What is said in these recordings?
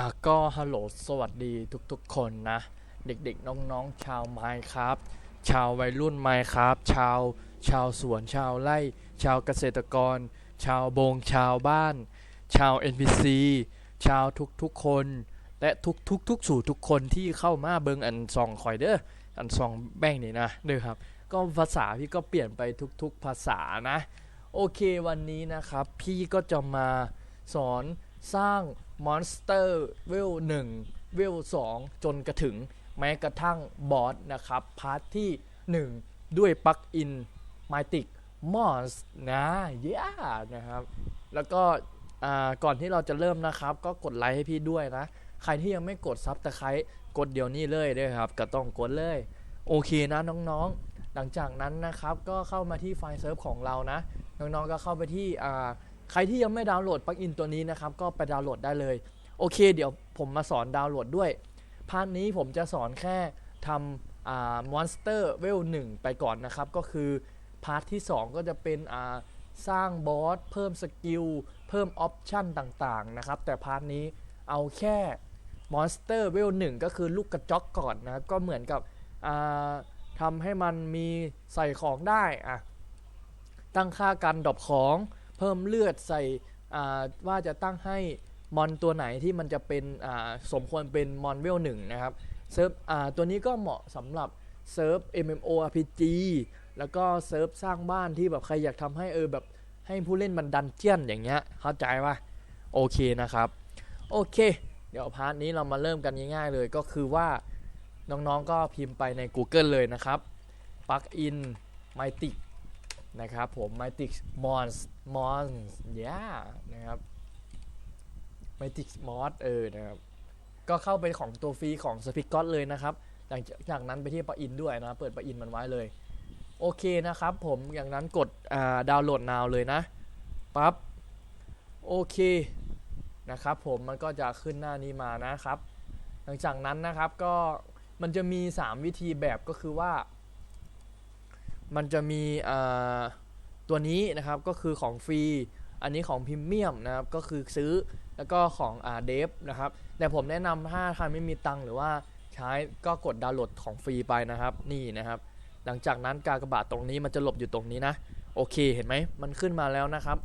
อะก็ฮัลโหลสวัสดีทุกๆคนนะ เด็กๆ น้องๆ ชาวไม้ครับ ชาววัยรุ่นไม้ครับ ชาวชาวสวนชาวไร่ ชาวเกษตรกร ชาวบงชาวบ้าน ชาว NPC ชาวทุกๆคน และทุกๆทุกสู่ทุกคนที่เข้ามาเบิงอันซองคอยเด้ออันซองแบ่งนี่นะเด้อครับ ก็ภาษาพี่ก็เปลี่ยนไปทุกๆภาษานะ โอเควันนี้นะครับ พี่ก็จะมาสอนสร้าง มอนสเตอร์เวล1เวล2จนกระถึงแม้กระทั่งบอสนะครับ พาร์ทที่ 1 ด้วยปลั๊กอิน m y t i c m o s นะเย้นะครับ แล้วก็อ่าก่อนที่เราจะเริ่มนะครับ ก็กดไลค์ให้พี่ด้วยนะ ใครที่ยังไม่กดซับตะไคร้กดเดี๋ยวนี้เลยด้วยครับ ก็ต้องกดเลย โอเคนะน้องๆ หลังจากนั้นนะครับ ก็เข้ามาที่ไฟล์เซิร์ฟของเรานะ น้องๆ ก็เข้าไปที่อ่า ใครที่ยังไม่ดาวน์โหลดปลั๊กอินตัวนี้นะครับ ก็ไปดาวน์โหลดได้เลย โอเค เดี๋ยวผมมาสอนดาวน์โหลดด้วย พาร์ทนี้ผมจะสอนแค่ทำมอนสเตอร์เวลหนึ่งไปก่อนนะครับ ก็คือพาร์ทที่ 2 ก็จะเป็นสร้างบอสเพิ่มสกิล เพิ่มออปชั่นต่างๆนะครับ แต่พาร์ทนี้เอาแค่มอนสเตอร์เวลหนึ่งก็คือลูกกระจอกก่อนนะก็เหมือนกับทำให้มันมีใส่ของได้อะตั้งค่าการดรอปของ เพิ่มเลือดใส่ว่าจะตั้งให้มอนตัวไหนที่มันจะเป็นสมควรเป็นมอนเวลหนึ่งนะครับเซิร์ฟตัวนี้ก็เหมาะสำหรับเซิร์ฟ MMORPG แล้วก็เซิร์ฟสร้างบ้านที่แบบใครอยากทำให้เออแบบให้ผู้เล่นมันดันเจียนอย่างเงี้ยเข้าใจปะโอเคนะครับ โอเค เดี๋ยวพาร์ทนี้เรามาเริ่มกันง่ายๆเลยก็คือว่าน้องๆก็พิมพ์ไปใน Google เลยนะครับ plug in m y t i c นะครับผม m y t i c Mons Mons y e a นะครับ m y t i c Mod เออนะครับ ก็เข้าไปของตัวฟรีของ s p i c o t เลยนะครับหลังจากนั้นไปที่ป l อินด้วยนะ เปิดป l อินมันไว้เลย โอเคนะครับผมอย่างนั้นกดดาวน์โหลด now เลยนะปั๊บโอเคนะครับผมมันก็จะขึ้นหน้านี้มานะครับ หลังจากนั้นนะครับก็มันจะมี 3 วิธีแบบก็คือว่า มันจะมีตัวนี้นะครับก็คือของฟรี อันนี้ของพรีเมียมนะครับก็คือซื้อแล้วก็ของเดฟนะครับแต่ผมแนะนำถ้าใครไม่มีตังค์หรือว่าใช้ก็กดดาวน์โหลดของฟรีไปนะครับ นี่นะครับ หลังจากนั้นกากบาทตรงนี้มันจะหลบอยู่ตรงนี้นะโอเคเห็นไหมมันขึ้นมาแล้วนะครับ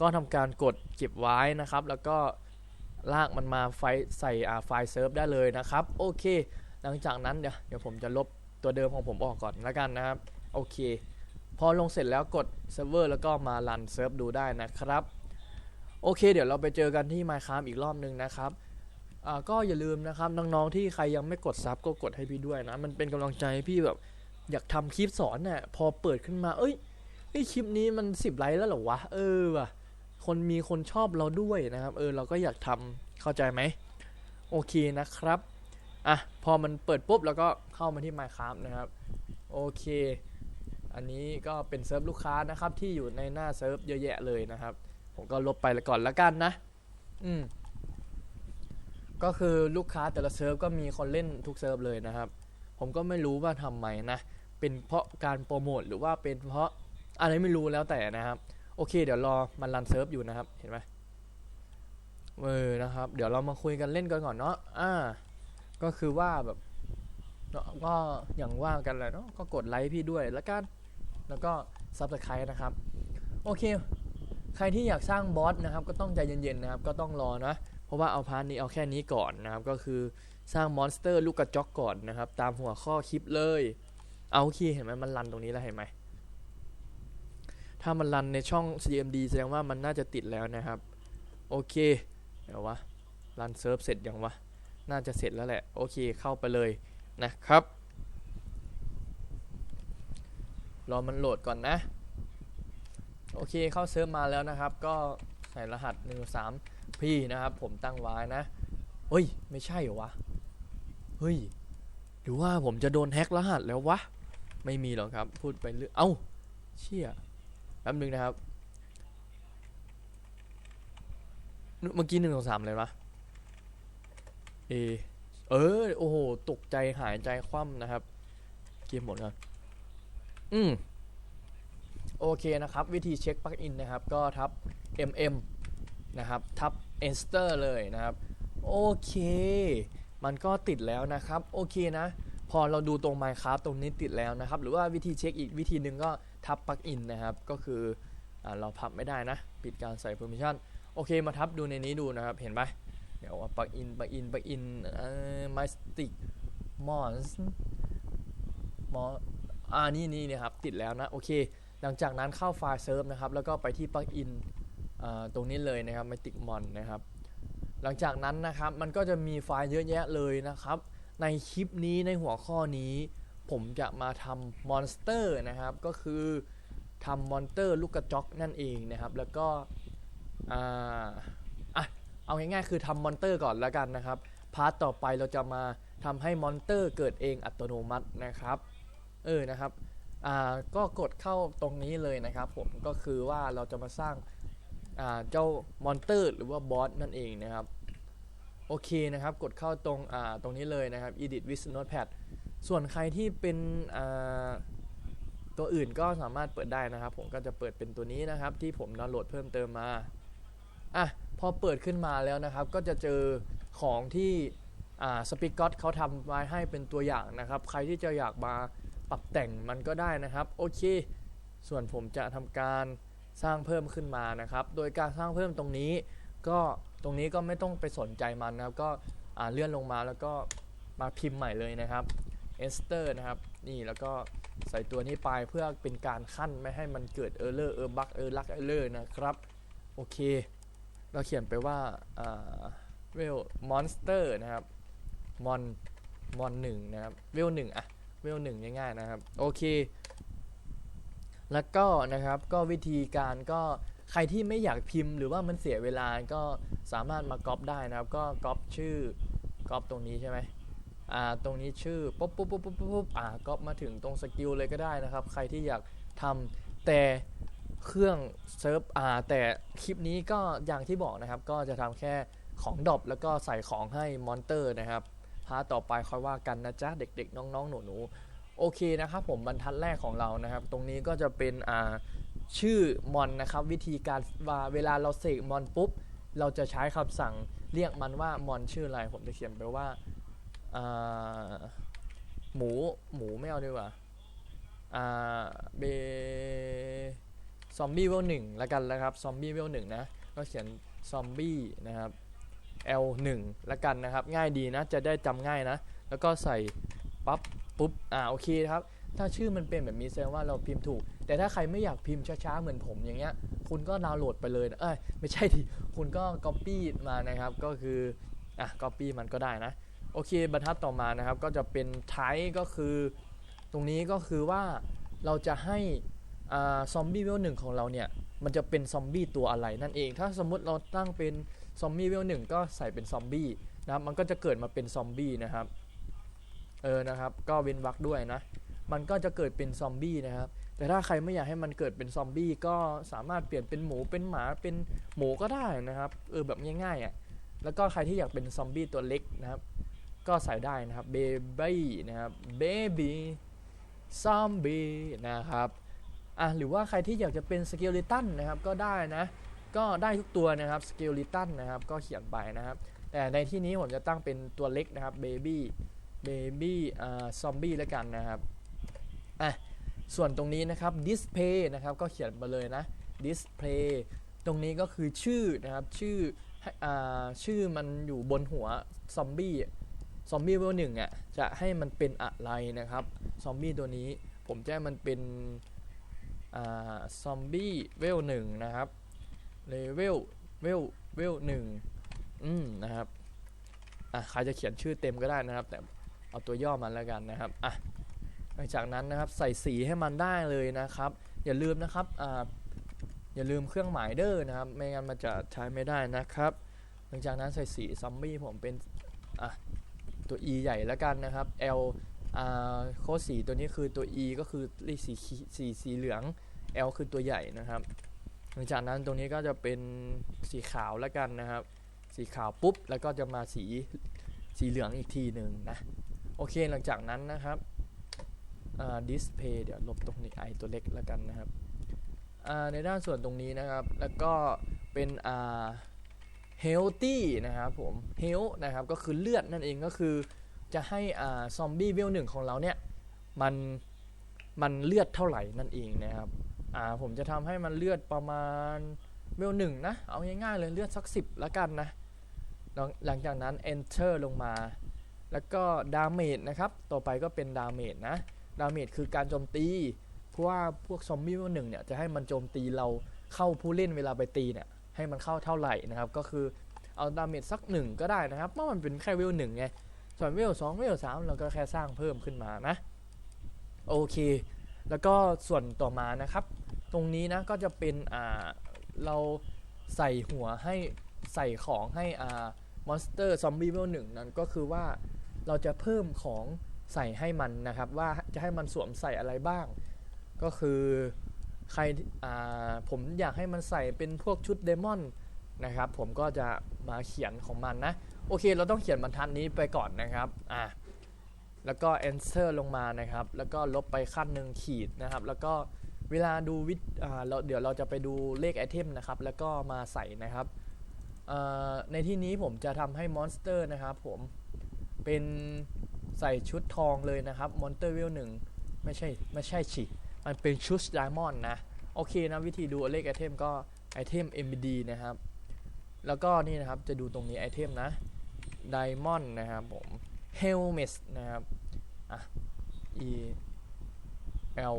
ก็ทำการกดเก็บไว้นะครับ แล้วก็ลากมันมาไฟใส่ไฟล์เซิร์ฟได้เลยนะครับ โอเค หลังจากนั้นเดี๋ยวเดี๋ยวผมจะลบตัวเดิมของผมออกก่อนแล้วกันนะครับ โอเค พอลงเสร็จแล้วกดเซิร์ฟเวอร์แล้วก็มารันเซิร์ฟดูได้นะครับ โอเค เดี๋ยวเราไปเจอกันที่ Minecraft อีกรอบนึงนะครับก็อย่าลืมนะครับน้องๆที่ใครยังไม่กดซับก็กดให้พี่ด้วยนะ มันเป็นกำลังใจให้พี่แบบอยากทำคลิปสอนเนี่ยพอเปิดขึ้นมา เอ้ยเฮ้ยคลิปนี้มันสิบไลค์แล้วเหรอวะเออว่ะคนมีคนชอบเราด้วยนะครับ เออเราก็อยากทำเข้าใจไหมโอเคนะครับอะพอมันเปิดปุ๊บแล้วก็เข้ามาที่ Minecraft นะครับ โอเค อันนี้ก็เป็นเซิร์ฟลูกค้านะครับที่อยู่ในหน้าเซิร์ฟเยอะแยะเลยนะครับ ผมก็ลบไปก่อนแล้วกันนะ อืมก็คือลูกค้าแต่ละเซิร์ฟก็มีคนเล่นทุกเซิร์ฟเลยนะครับ ผมก็ไม่รู้ว่าทำไมนะ เป็นเพราะการโปรโมทหรือว่าเป็นเพราะอะไรไม่รู้แล้วแต่นะครับ โอเค เดี๋ยวรอมันรันเซิร์ฟอยู่นะครับ เห็นไหมเออนะครับ เดี๋ยวเรามาคุยกันเล่นกันก่อนเนาะอ่า ก็คือว่าแบบเนาะก็อย่างว่ากันแหละเนาะก็กดไลค์พี่ด้วยแล้วกัน แล้วก็ซับสไครต์นะครับ โอเค ใครที่อยากสร้างบอสนะครับ ก็ต้องใจเย็นๆนะครับ ก็ต้องรอนะ เพราะว่าเอาพาร์ทนี้เอาแค่นี้ก่อนนะครับ ก็คือสร้างมอนสเตอร์ลูกกระจอกก่อนนะครับ ตามหัวข้อคลิปเลย เอาโอเคเห็นไหมมันรันตรงนี้แล้วเห็นไหม ถ้ามันรันในช่อง CMD แสดงว่ามันน่าจะติดแล้วนะครับ โอเค เดี๋ยววะรันเซิร์ฟเสร็จยังวะ น่าจะเสร็จแล้วแหละ โอเคเข้าไปเลยนะครับ รอมันโหลดก่อนนะ โอเคเข้าเซิร์ฟมาแล้วนะครับ ก็ใส่รหัส1 3พี่นะครับ ผมตั้งไว้นะเฮ้ย ไม่ใช่เหรอวะ เฮ้ย หรือว่าผมจะโดนแฮ็กรหัสแล้ววะ ไม่มีหรอกครับ พูดไปเรื่อย เอ้า เชี่ยแป๊บนึงนะครับ เมื่อกี้หนึ่งสองสามเลยวะเอ เออ โอ้โห ตกใจหายใจคว่ำนะครับ เกมหมดครับ อืมโอเคนะครับ วิธีเช็คปลั๊กอินนะครับ ก็ทับ mm นะครับ ทับ enter เลยนะครับ โอเค มันก็ติดแล้วนะครับ โอเคนะ พอเราดูตรง Minecraft ตรงนี้ติดแล้วนะครับ หรือว่าวิธีเช็คอีกวิธีหนึ่งก็ทับปลั๊กอินนะครับ ก็คืออเราพับไม่ได้นะ ปิดการใส่ permission โอเค มาทับดูในนี้ดูนะครับ เห็นไหมเดี๋ยวว่าปลั๊กอินปลั๊กอินปลั๊กอินเอ่อ My Stick mons มอ อ่านี่นี่นะครับติดแล้วนะโอเค หลังจากนั้นเข้าไฟล์เซิร์ฟนะครับแล้วก็ไปที่ปลั๊กอินตรงนี้เลยนะครับ mystic mon นะครับ หลังจากนั้นนะครับมันก็จะมีไฟล์เยอะแยะเลยนะครับ ในคลิปนี้ในหัวข้อนี้ ผมจะมาทำมอนสเตอร์นะครับ ก็คือทำมอนเตอร์ลูกกระจอกนั่นเองนะครับ แล้วก็อ่าอะเอาง่ายๆคือทำมอนเตอร์ก่อนแล้วกันนะครับพาร์ทต่อไปเราจะมาทำให้มอนเตอร์เกิดเองอัตโนมัตินะครับ เออนะครับอ่าก็กดเข้าตรงนี้เลยนะครับ ผมก็คือว่าเราจะมาสร้างอ่าเจ้ามอนเตอร์หรือว่าบอสนั่นเองนะครับโอเคนะครับ กดเข้าตรงอ่าตรงนี้เลยนะครับ edit with notepad ส่วนใครที่เป็นอ่าตัวอื่นก็สามารถเปิดได้นะครับ ผมก็จะเปิดเป็นตัวนี้นะครับ ที่ผมดาวน์โหลดเพิ่มเติมมาอะพอเปิดขึ้นมาแล้วนะครับ ก็จะเจอของที่อ่าสปิกอตเขาทำไว้ให้เป็นตัวอย่างนะครับ ใครที่จะอยากมา ปรับแต่งมันก็ได้นะครับโอเค ส่วนผมจะทำการสร้างเพิ่มขึ้นมานะครับ โดยการสร้างเพิ่มตรงนี้ ก็ตรงนี้ก็ไม่ต้องไปสนใจมันนะครับ ก็เลื่อนลงมาแล้วก็มาพิมพ์ใหม่เลยนะครับเอสเตอร์นะครับนี่แล้วก็ใส่ตัวนี้ไปเพื่อเป็นการขั้นไม่ให้มันเกิดเออร์เลอร์เออร์บักเออร์ลักเออร์เลอร์นะครับโอเค เราเขียนไปว่าเวลมอนสเตอร์นะครับมอนมอนหนึ่งนะครับเวลหนึ่งอะ เวลหนึ่งง่ายๆนะครับ โอเค แล้วก็นะครับก็วิธีการก็ใครที่ไม่อยากพิมพ์หรือว่ามันเสียเวลาก็สามารถมาก๊อปได้นะครับ ก็ก๊อปชื่อก๊อปตรงนี้ใช่ไหมอ่าตรงนี้ชื่อปุ๊บปุ๊บปุ๊บปุ๊บปุ๊บอ่าก๊อปมาถึงตรงสกิลเลยก็ได้นะครับ ใครที่อยากทำแต่เครื่องเซิร์ฟอ่าแต่คลิปนี้ก็อย่างที่บอกนะครับ ก็จะทำแค่ของดรอปแล้วก็ใส่ของให้มอนเตอร์นะครับ พาต่อไปค่อยว่ากันนะจ๊ะเด็กๆ น้องๆ หนูๆ โอเคนะครับผมบรรทัดแรกของเรานะครับ ตรงนี้ก็จะเป็นอ่าชื่อมอนนะครับวิธีการว่าเวลาเราเสกมอนปุ๊บ เราจะใช้คำสั่งเรียกมันว่ามอนชื่ออะไร ผมจะเขียนไปว่าหมูหมูไม่เอาดีกว่าอ่าเบซอมบี้เวลหนึ่งแล้วกันนะครับซอมบี้เวลหนึ่งนะก็เขียนซอมบี้นะครับ L1 ล้วกันนะครับ ง่ายดีนะ จะได้จำง่ายนะ แล้วก็ใส่ปั๊บปุ๊บ อ่า โอเคครับ ถ้าชื่อมันเป็นแบบนี้แสดงว่าเราพิมพ์ถูก แต่ถ้าใครไม่อยากพิมพ์ช้าๆ เหมือนผมอย่างเงี้ย คุณก็ดาวน์โหลดไปเลยนะเอ้ย ไม่ใช่ดิ คุณก็ Copy มานะครับ ก็คือ อะ Copy มันก็ได้นะ โอเค บรรทัดต่อมานะครับ ก็จะเป็น type ก็คือ ตรงนี้ก็คือว่าเราจะให้อ่าซอมบี้เวลหนึ่งของเราเนี่ย มันจะเป็นซอมบี้ตัวอะไรนั่นเอง ถ้าสมมุติเราตั้งเป็น ซอมบี้เวลหนึ่งก็ใส่เป็นซอมบี้นะครับมันก็จะเกิดมาเป็นซอมบี้นะครับเออนะครับ ก็เว้นวรรคด้วยนะมันก็จะเกิดเป็นซอมบี้นะครับแต่ถ้าใครไม่อยากให้มันเกิดเป็นซอมบี้ก็สามารถเปลี่ยนเป็นหมูเป็นหมาเป็นหมูก็ได้นะครับเออแบบง่ายๆอะแล้วก็ใครที่อยากเป็นซอมบี้ตัวเล็กนะครับ ก็ใส่ได้นะครับเบบี้นะครับเบบี้ซอมบี้นะครับอะหรือว่าใครที่อยากจะเป็นสเกล e ตันนะครับก็ได้นะ ก็ได้ทุกตัวนะครับสเกล e ตันนะครับก็เขียนไปนะครับ แต่ในที่นี้ผมจะตั้งเป็นตัวเล็กนะครับเบบี้เบบี้อ่าซอมบี้แล้วกันนะครับอะส่วนตรงนี้นะครับ display นะครับก็เขียนมาเลยนะ display ตรงนี้ก็คือชื่อนะครับชื่ออ่าชื่อมันอยู่บนหัวซอมบี้ซอมบี้เวลหนึ่งอะจะให้มันเป็นอะไรนะครับซอมบี้ตัวนี้ผมจะให้มันเป็นอ่าซอมบี้เวลหนึ่งนะครับ เลเวลเวลเวลหนึ่งอืมนะครับอะใครจะเขียนชื่อเต็มก็ได้นะครับ แต่เอาตัวย่อมันแล้วกันนะครับอะหลังจากนั้นนะครับใส่สีให้มันได้เลยนะครับ อย่าลืมนะครับอ่าอย่าลืมเครื่องหมายเด้อนะครับ ไม่งั้นมันจะใช้ไม่ได้นะครับ หลังจากนั้นใส่สีซอมบี้ผมเป็นอะตัว E ใหญ่แล้วกันนะครับ L อ่าโค้ดสีตัวนี้คือตัว E ก็คือสีสีสีเหลือง L คือตัวใหญ่นะครับ หลังจากนั้นตรงนี้ก็จะเป็นสีขาวแล้วกันนะครับ สีขาวปุ๊บแล้วก็จะมาสีสีเหลืองอีกทีหนึ่งนะ โอเคหลังจากนั้นนะครับดิสเพย์เดี๋ยวลบตรงนี้ไอตัวเล็กแล้วกันนะครับในด้านส่วนตรงนี้นะครับ แล้วก็เป็น healthy นะครับผม health นะครับก็คือเลือดนั่นเองก็คือจะให้อ่าซอมบี้เวลหนึ่งของเราเนี่ยมันมันเลือดเท่าไหร่นั่นเองนะครับ อ่าผมจะทำให้มันเลือดประมาณเวลหนึ่งนะ เอาง่ายๆเลยเลือดสักสิบล้วกันนะหลังหลังจากนั้น enter ลงมา แล้วก็ damage นะครับ ต่อไปก็เป็น damage นะ damage คือการโจมตี เพราะว่าพวกซอมบี้เวลหนึ่งเนี่ยจะให้มันโจมตีเราเข้าผู้เล่นเวลาไปตีเนี่ยให้มันเข้าเท่าไหร่นะครับ ก็คือเอาดาเมจสักหนึ่งก็ได้นะครับเพราะมันเป็นแค่เวลหนึ่งไง ส่วนเวลสองเวลสามเราก็แค่สร้างเพิ่มขึ้นมานะ โอเค แล้วก็ส่วนต่อมานะครับ ตรงนี้นะก็จะเป็นอ่าเราใส่หัวให้ใส่ของให้อ่ามอนสเตอร์ซอมบี้เวลหนึ่งนั้นก็คือว่าเราจะเพิ่มของใส่ให้มันนะครับ ว่าจะให้มันสวมใส่อะไรบ้าง ก็คือใครอ่าผมอยากให้มันใส่เป็นพวกชุดเดมอนนะครับ ผมก็จะมาเขียนของมันนะ โอเค เราต้องเขียนบรรทัดนี้ไปก่อนนะครับอะแล้วก็ enter ลงมานะครับ แล้วก็ลบไปขั้นหนึ่งขีดนะครับ แล้วก็ เวลาดูวิดเราเดี๋ยวเราจะไปดูเลขไอเทมนะครับ แล้วก็มาใส่นะครับ ในที่นี้ผมจะทำให้มอนสเตอร์นะครับผม เป็นใส่ชุดทองเลยนะครับ มอนสเตอร์เวลหนึ่งไม่ใช่ ไม่ใช่ฉิมันเป็นชุดไดมอนด์นะ โอเคนะ วิธีดูเลขไอเทมก็ไอเทม MBD นะครับ แล้วก็นี่นะครับจะดูตรงนี้ไอเทมนะไดมอนด์นะครับผม helmet นะครับอะ e l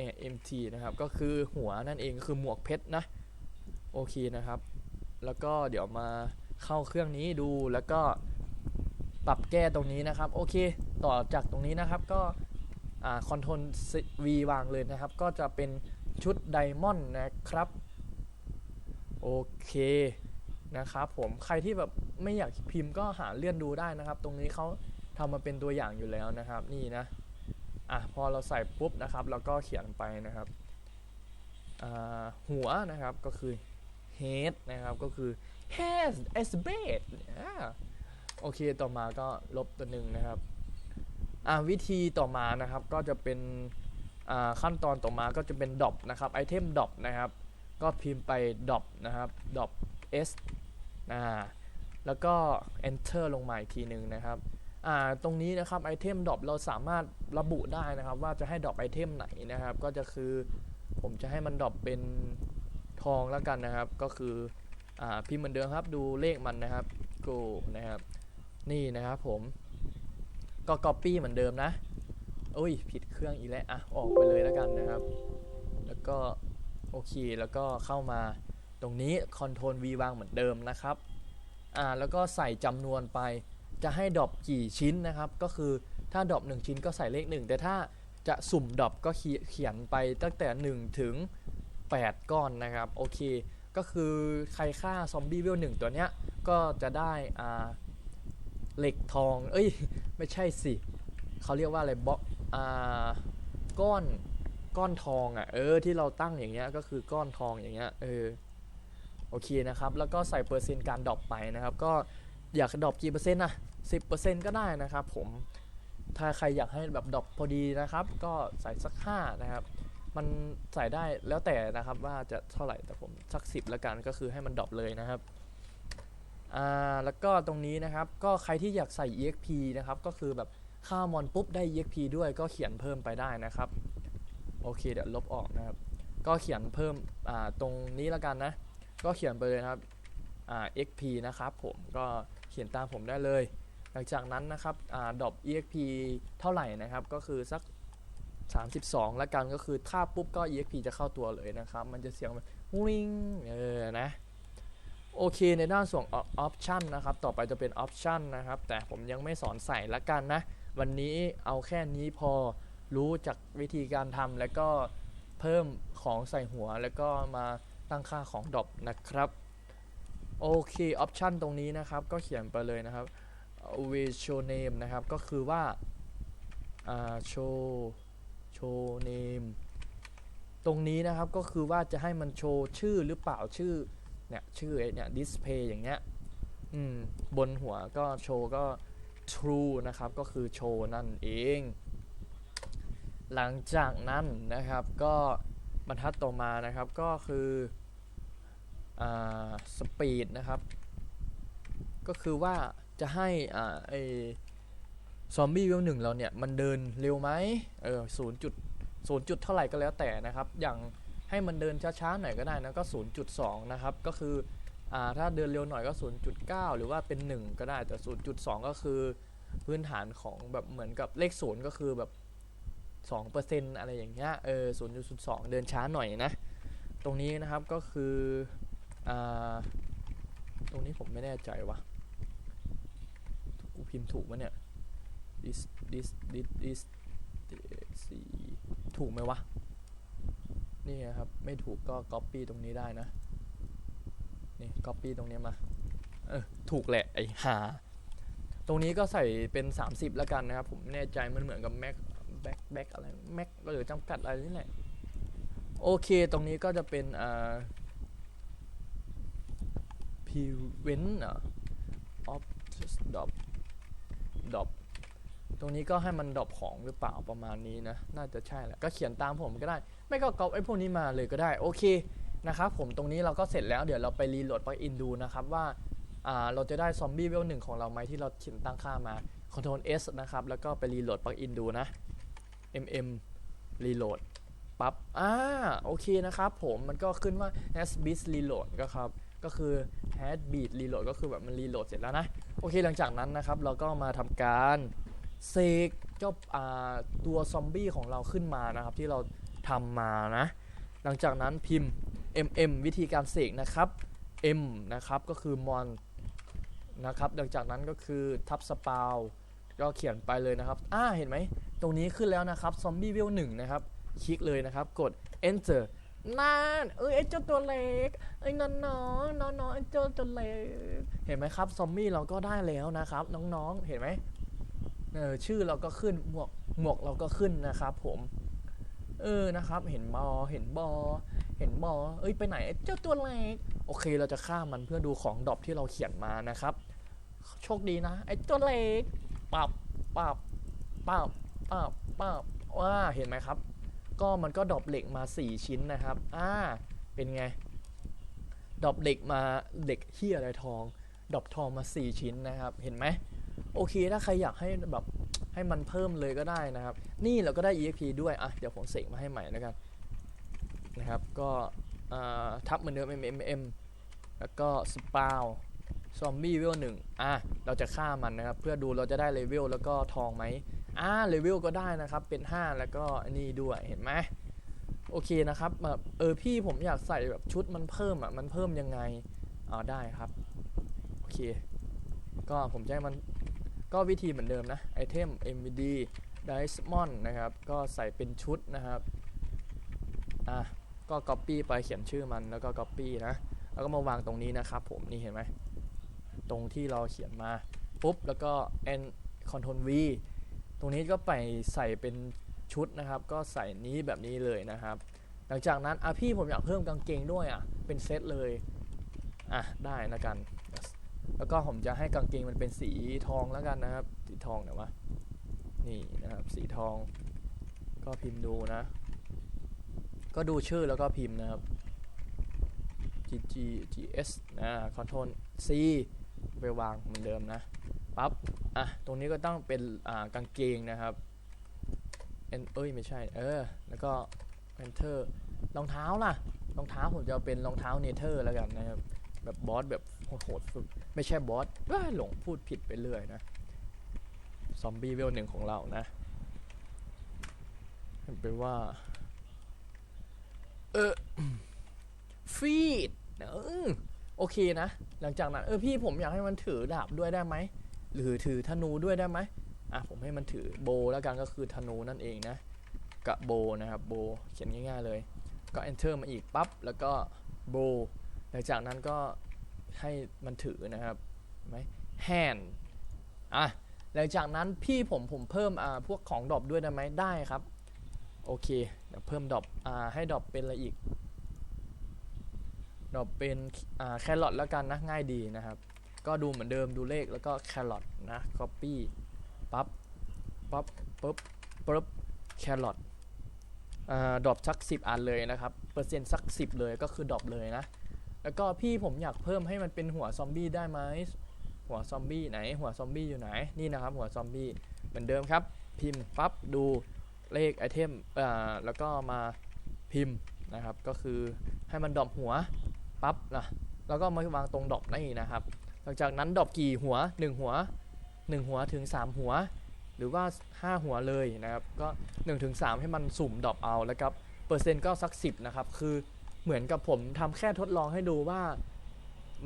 a m t นะครับ ก็คือหัวนั่นเองก็คือหมวกเพชรนะ โอเคนะครับ แล้วก็เดี๋ยวมาเข้าเครื่องนี้ดูแล้วก็ปรับแก้ตรงนี้นะครับ โอเค ต่อจากตรงนี้นะครับก็คอนโทรล V วางเลยนะครับ ก็จะเป็นชุดไดมอนด์นะครับ โอเคนะครับผมใครที่แบบไม่อยากพิมพ์ก็หาเลื่อนดูได้นะครับ ตรงนี้เขาทำมาเป็นตัวอย่างอยู่แล้วนะครับ นี่นะ อะพอเราใส่ปุ๊บนะครับแล้วก็เขียนไปนะครับหัวนะครับก็คือ head นะครับก็คือ head as bed โอเคต่อมาก็ลบตัวหนึ่งนะครับอ่าวิธีต่อมานะครับก็จะเป็นขั้นตอนต่อมาก็จะเป็นดอปนะครับไอเทมดอปนะครับก็พิมพ์ไป drop นะครับ drop s อ่าแล้วก็ enter ลงมาอีกทีหนึ่งนะครับ ตรงนี้นะครับไอเทม drop เราสามารถระบุได้นะครับ ว่าจะให้ drop ไอเทมไหนนะครับ ก็จะคือผมจะให้มัน drop เป็นทองแล้วกันนะครับ ก็คืออพิมพ์เหมือนเดิมครับดูเลขมันนะครับ go นะครับนี่นะครับผมก็ copy เหมือนเดิมนะโอ้ยผิดเครื่องอีกแล้วอะออกไปเลยแล้วกันนะครับ แล้วก็โอเคแล้วก็เข้ามาตรงนี้ Ctrl V วางเหมือนเดิมนะครับอ่าแล้วก็ใส่จำนวนไป จะให้ดรอปกี่ชิ้นนะครับ ก็คือถ้าดรอป1ชิ้นก็ใส่เลข 1 แต่ถ้าจะสุ่มดรอปก็เขียนไปตั้งแต่ 1 ถึง 8 ก้อนนะครับ โอเค ก็คือใครฆ่าซอมบี้เวลหนึ่งตัวเนี้ย ก็จะได้อ่าเหล็กทอง เอ้ย ไม่ใช่สิ เขาเรียกว่าอะไรบล็อกอ่าก้อนก้อนทองอะ เออ ที่เราตั้งอย่างเงี้ย ก็คือก้อนทองอย่างเงี้ย เออ โอเคนะครับ แล้วก็ใส่เปอร์เซ็นต์การดรอปไปนะครับ ก็อยากดรอปกี่เปอร์เซ็นต์นะ สิบเปอร์เซ็นต์ก็ได้นะครับผมถ้าใครอยากให้แบบดรอปพอดีนะครับ ก็ใส่สักห้านะครับ มันใส่ได้แล้วแต่นะครับว่าจะเท่าไหร่แต่ผมสักสิบแล้วกันก็คือให้มันดรอปเลยนะครับอ่าแล้วก็ตรงนี้นะครับก็ใครที่อยากใส่ exp นะครับก็คือแบบค่ามอนปุ๊บได้ exp ด้วยก็เขียนเพิ่มไปได้นะครับโอเคเดี๋ยวลบออกนะครับ ก็เขียนเพิ่มอ่าตรงนี้แล้วกันนะ ก็เขียนไปเลยนะครับอ่า xp นะครับผมก็เขียนตามผมได้เลย หลังจากนั้นนะครับดอ exp เท่าไหร่นะครับ ก็คือสัก 32 แล้วกันก็คือถ้าปุ๊บก็ exp จะเข้าตัวเลยนะครับ มันจะเสียงวิ่งเออนะโอเคในด้านส่วน option นะครับ ต่อไปจะเป็น option นะครับ แต่ผมยังไม่สอนใส่ละกันนะ วันนี้เอาแค่นี้พอรู้จากวิธีการทำแล้วก็เพิ่มของใส่หัวแล้วก็มาตั้งค่าของดอปนะครับ โอเคออปชันตรงนี้นะครับ ก็เขียนไปเลยนะครับ v i s h o w name นะครับ ก็คือว่า show show name ตรงนี้นะครับก็คือว่าจะให้มันโชว์ชื่อหรือเปล่าชื่อเนี่ยชื่อเนี่ย display อย่างเงี้ยอืมบนหัวก็โชว์ก็ true นะครับก็คือโชว์นั่นเอง หลังจากนั้นนะครับก็บรรทัดต่อมานะครับก็คืออ่าสปีดนะครับ ก็คือว่า จะให้อ่าไอซอมบี้เวลหนึ่งเราเนี่ยมันเดินเร็วไหมเออศูนย์จุดศูนย์จุดเท่าไหร่ก็แล้วแต่นะครับ อย่างให้มันเดินช้าๆหน่อยก็ได้นะก็ 0.2 นะครับ ก็คืออ่าถ้าเดินเร็วหน่อยก็ 0.9 หรือว่าเป็น 1 ก็ได้แต่ 0.2 ก็คือพื้นฐานของแบบเหมือนกับเลขศูนย์ก็คือแบบ2%อะไรอย่างเงี้ยเออ0.2เดินช้าหน่อยนะ ตรงนี้นะครับก็คืออ่าตรงนี้ผมไม่แน่ใจว่ะ กูพิมพ์ถูกไหมเนี่ย this this this this c ถูกไหมวะ นี่ครับ ไม่ถูกก็ copy ตรงนี้ได้นะ นี่ copy ตรงนี้มา เออ ถูกแหละ ไอ้หา ตรงนี้ก็ใส่เป็น 30 แล้วกันนะครับ ผมแน่ใจมันเหมือนกับ mac back back อะไร mac หรือจำกัดอะไรนี่แหละ โอเค ตรงนี้ก็จะเป็นอ่า prevent อะ of drop drop ตรงนี้ก็ให้มันดรอปของหรือเปล่าประมาณนี้นะ น่าจะใช่แหละ ก็เขียนตามผมก็ได้ ไม่ก็ก๊อปไอ้พวกนี้มาเลยก็ได้ โอเคนะครับผมตรงนี้เราก็เสร็จแล้วเดี๋ยวเราไปรีโหลดปลั๊กอินดูนะครับว่าอ่าเราจะได้ซอมบี้เวลหนึ่งของเราไหมที่เราเขียนตั้งค่ามา Ctrl S นะครับ แล้วก็ไปรีโหลดปลั๊กอินดูนะ mm reload ปั๊บอ่าโอเคนะครับผมมันก็ขึ้นว่า has been reload ก็ครับ ก็คือ has been reload ก็คือแบบมันรีโหลดเสร็จแล้วนะ โอเคหลังจากนั้นนะครับ เราก็มาทำการเสกเจ้าตัวซอมบี้ของเราขึ้นมานะครับ ที่เราทำมานะ หลังจากนั้นพิมพ์ mm วิธีการเสกนะครับ m นะครับก็คือ mon นะครับหลังจากนั้นก็คือทับสปาวก็เขียนไปเลยนะครับ อ่า เห็นไหม ตรงนี้ขึ้นแล้วนะครับ ซอมบี้เวลหนึ่งนะครับ คลิกเลยนะครับ กด enter นั่นเอ้ยไอ้เจ้าตัวเล็กไอ้น้องน้องน้องน้องไอ้เจ้าตัวเล็กเห็นไหมครับซอมบี้เราก็ได้แล้วนะครับ น้องๆเห็นไหมเออชื่อเราก็ขึ้นหมวกหมวกเราก็ขึ้นนะครับ ผมเออนะครับ เห็นบอเห็นบอเห็นบอเอ้ยไปไหนไอ้เจ้าตัวเล็กโอเคเราจะฆ่ามันเพื่อดูของดรอปที่เราเขียนมานะครับ โชคดีนะ ไอ้ตัวเล็กปับปับปับปับปับว่าเห็นไหมครับ ก็มันก็ดรอปเหล็กมา 4 ชิ้นนะครับ อ่า เป็นไง ดรอปเหล็กมาเหล็กเฮียอะไรทอง ดรอปทองมา 4 ชิ้นนะครับ เห็นไหม โอเค ถ้าใครอยากให้แบบให้มันเพิ่มเลยก็ได้นะครับ นี่เราก็ได้ EXP ด้วย อะ เดี๋ยวผมเสกมาให้ใหม่แล้วกัน นะครับ ก็อ่าทับเหมือนเดิม MMM แล้วก็สปาวซอมบี้เวลหนึ่งอะ เราจะฆ่ามันนะครับ เพื่อดูเราจะได้เลเวลแล้วก็ทองไหม อ่าเลเวลก็ได้นะครับ เป็น 5 แล้วก็นี่ด้วยเห็นไหมโอเคนะครับแบบเออพี่ผมอยากใส่แบบชุดมันเพิ่มอะมันเพิ่มยังไงอ่าได้ครับ โอเค ก็ผมจะให้มันก็วิธีเหมือนเดิมนะไอเทม MVD Diamond นะครับ ก็ใส่เป็นชุดนะครับอะก็ Copy ไปเขียนชื่อมันแล้วก็ Copy นะ แล้วก็มาวางตรงนี้นะครับผมนี่เห็นไหมตรงที่เราเขียนมาปุ๊บแล้วก็ N Ctrl V ตรงนี้ก็ไปใส่เป็นชุดนะครับ ก็ใส่นี้แบบนี้เลยนะครับ หลังจากนั้นอะพี่ผมอยากเพิ่มกางเกงด้วยอะเป็นเซตเลยอะได้นะกัน แล้วก็ผมจะให้กางเกงมันเป็นสีทองแล้วกันนะครับ สีทองเนี่ยวะนี่นะครับสีทอง ก็พิมพ์ดูนะ ก็ดูชื่อแล้วก็พิมพ์นะครับ G G G S นะ Ctrl C ไปวางเหมือนเดิมนะปั๊บ อะตรงนี้ก็ต้องเป็นอ่ากางเกงนะครับ En เอ้ยไม่ใช่ เออ แล้วก็ Enter รองเท้าล่ะ รองเท้าผมจะเป็นรองเท้าเนเธอร์แล้วกันนะครับ แบบบอสแบบโหดสุด ไม่ใช่บอสว้าหลงพูดผิดไปเรื่อยนะ ซอมบี้เวลหนึ่งของเรานะเป็นว่า เออฟีดเออโอเคนะ หลังจากนั้น เออพี่ผมอยากให้มันถือดาบด้วยได้ไหม หรือถือธนูด้วยได้ไหมอะผมให้มันถือโบแล้วกันก็คือธนูนั่นเองนะกับโบนะครับโบเขียนง่ายๆเลย ก็ enter มาอีกปั๊บแล้วก็โบหลังจากนั้นก็ให้มันถือนะครับไหม hand อะหลังจากนั้นพี่ผมผมเพิ่มอ่าพวกของดรอปด้วยได้ไหมได้ครับ โอเคเดี๋ยวเพิ่มดรอปอ่าให้ดรอปเป็นอะไรอีกดรอปเป็นอ่าแครอทแล้วกันนะง่ายดีนะครับ ก็ดูเหมือนเดิมดูเลขแล้วก็แครอทนะ copy ปั๊บปั๊บปุ๊บปุ๊บแครอทดรอปสัก 10 อันเลยนะครับ เปอร์เซ็นต์สัก 10 เลยก็คือดรอปเลยนะ แล้วก็พี่ผมอยากเพิ่มให้มันเป็นหัวซอมบี้ได้ไหมหัวซอมบี้ไหน หัวซอมบี้อยู่ไหน นี่นะครับ หัวซอมบี้เหมือนเดิมครับ พิมพ์ปั๊บดูเลขไอเทมเอ่อแล้วก็มาพิมพ์นะครับ ก็คือให้มันดรอปหัวปั๊บนะแล้วก็มาวางตรงดรอปนี่นะครับ ลังจากนั้นดอปกี่หัว 1 หัว 1 หัวถึง 3 หัว หรือว่า 5 หัวเลยนะครับ ก็1ถึง3ให้มันสุ่มดอปเอาแล้วครับเปอร์เซ็นต์ก็สัก 10 นะครับ คือเหมือนกับผมทำแค่ทดลองให้ดูว่า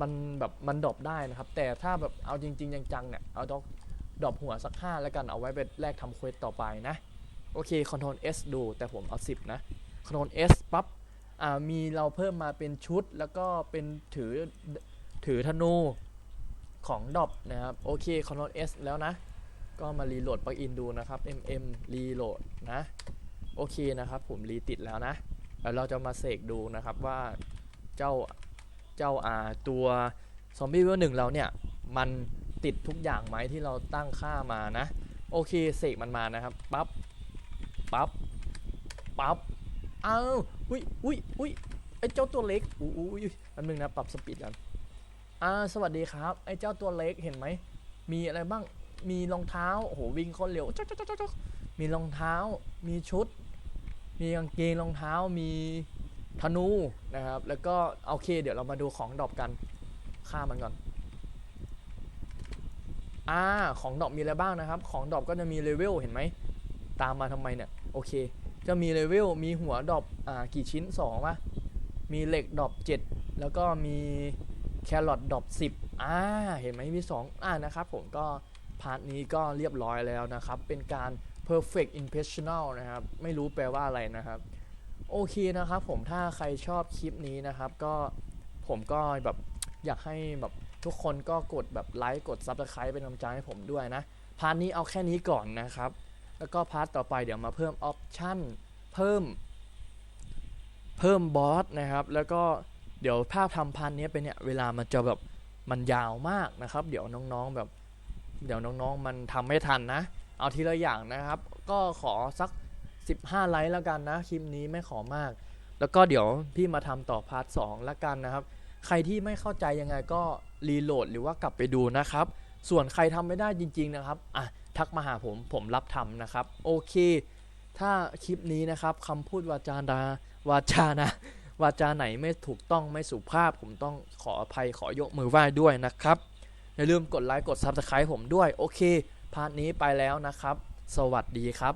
มันแบบมันดรอปได้นะครับ แต่ถ้าแบบเอาจริง ๆ จังๆเนี่ยเอาดอปดรอปหัวสัก 5 แล้วกันเอาไว้เป็นแรกทำเควสต่อไปนะ โอเค Ctrl S ดูแต่ผมเอา 10 นะ Ctrl S ปั๊บอ่ามีเราเพิ่มมาเป็นชุดแล้วก็เป็นถือถือธนู ของดอบนะครับโอเค Ctrl S แล้วนะ ก็มารีโหลดปลั๊กอินดูนะครับ mm รีโหลดนะ โอเคนะครับ ผมรีติดแล้วนะแล้วเราจะมาเสกดูนะครับว่าเจ้าเจ้าอ่าตัวซอมบี้เวลหนึ่งเราเนี่ย มันติดทุกอย่างไหมที่เราตั้งค่ามานะ โอเคเสกมันมานะครับปั๊บปั๊บปั๊บอ้าวอุ้ยอุ้ยอุ้ยไอเจ้าตัวเล็กอุ้ยอุ้ยอันนึงนะปรับสปีดกัน อ่าสวัสดีครับไอ้เจ้าตัวเล็กเห็นไหมมีอะไรบ้างมีรองเท้าโอ้โหวิ่งโคนเร็วจ๊กจ๊กจ๊กมีรองเท้า มีชุด มีกางเกงรองเท้ามีธนูนะครับ แล้วก็โอเค เดี๋ยวเรามาดูของดอปกันฆ่ามันก่อนอ่าของดอปมีอะไรบ้างนะครับ ของดอปก็จะมีเลเวลเห็นไหมตามมาทำไมเนี่ยโอเค จะมีเลเวลมีหัวดอปอ่ากี่ชิ้น2วะมีเหล็กดอป7แล้วก็มี แครอทดรอป10อ่า เห็นไหมมี2อ่านะครับผมก็พาร์ทนี้ก็เรียบร้อยแล้วนะครับ เป็นการ perfect impressional นะครับ ไม่รู้แปลว่าอะไรนะครับ โอเคนะครับผมถ้าใครชอบคลิปนี้นะครับ ก็ผมก็แบบอยากให้แบบทุกคนก็กดแบบไลค์กด subscribe เป็นกำลังใจให้ผมด้วยนะ พาร์ทนี้เอาแค่นี้ก่อนนะครับ แล้วก็พาร์ทต่อไปเดี๋ยวมาเพิ่มออปชั่นเพิ่ม เพิ่มบอสนะครับ แล้วก็ เดี๋ยวภาพทำพันนี้ไปเนี่ยเวลามันจะแบบมันยาวมากนะครับ เดี๋ยวน้องๆแบบ เดี๋ยวน้องๆมันทำไม่ทันนะ เอาทีละอย่างนะครับ ก็ขอสัก 15 ไลค์แล้วกันนะคลิปนี้ไม่ขอมาก แล้วก็เดี๋ยวพี่มาทำต่อพาร์ท2แล้วกันนะครับ ใครที่ไม่เข้าใจยังไงก็รีโหลดหรือว่ากลับไปดูนะครับ ส่วนใครทำไม่ได้จริง ๆนะครับอะทักมาหาผมผมรับทำนะครับ โอเค ถ้าคลิปนี้นะครับคำพูดวาจาดาวาจานะ วาจาไหนไม่ถูกต้องไม่สุภาพ ผมต้องขออภัยขอยกมือไหว้ด้วยนะครับ อย่าลืมกดไลค์กด Subscribe ผมด้วย โอเค พาร์ทนี้ไปแล้วนะครับ สวัสดีครับ